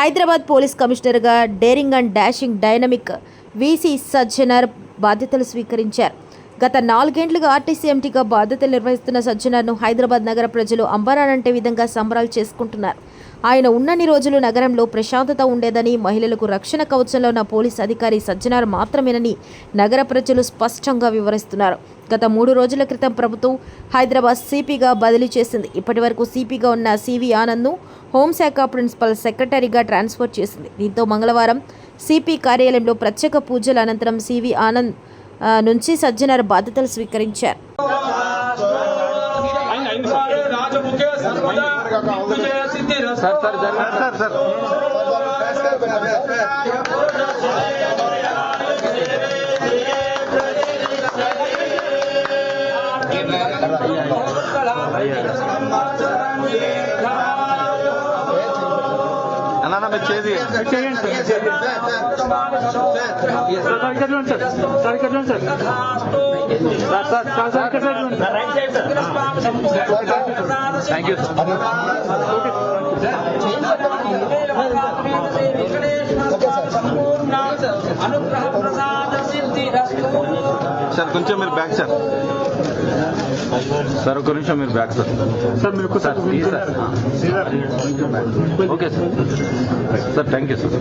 Hyderabad police కమిషనర్గా daring and dashing dynamic VC Sajjanar బాధ్యతలు స్వీకరించారు. గత నాలుగేండ్లుగా ఆర్టీసీ ఎంటీగా బాధ్యతలు నిర్వహిస్తున్న సజ్జనార్ను హైదరాబాద్ నగర ప్రజలు అంబరానంటే విధంగా సంబరాలు చేసుకుంటున్నారు. ఆయన ఉన్నన్ని రోజులు నగరంలో ప్రశాంతత ఉండేదని మహిళలకు రక్షణ కవచంలో ఉన్న పోలీస్ అధికారి సజ్జనార్ మాత్రమేనని నగర ప్రజలు స్పష్టంగా వివరిస్తున్నారు. గత మూడు రోజుల క్రితం ప్రభుత్వం హైదరాబాద్ సిపిగా బదిలీ చేసింది. ఇప్పటి వరకు సిపిగా ఉన్న సివి ఆనంద్ను హోంశాఖ ప్రిన్సిపల్ సెక్రటరీగా ట్రాన్స్ఫర్ చేసింది. దీంతో మంగళవారం సిపి కార్యాలయంలో ప్రత్యేక పూజల అనంతరం సివి ఆనంద్ నుంచి సజ్జనార్ బాధ్యతలు స్వీకరించారు. మీరు చేది సార్ ఇక్కడ చూడండి సార్ సార్ ఇక్కడ చూడండి sir sir sir sir sir ఇక్కడ చూడండి థ్యాంక్ యూ సార్ అనుగ్రహ ప్రసాద సిద్ధి సార్ కొంచెం మీరు బ్యాక్ సార్ సార్ ఒక నిమిషం మీరు బ్యాక్ సార్. సార్ మీరు sir okay sir. Sir thank you sir.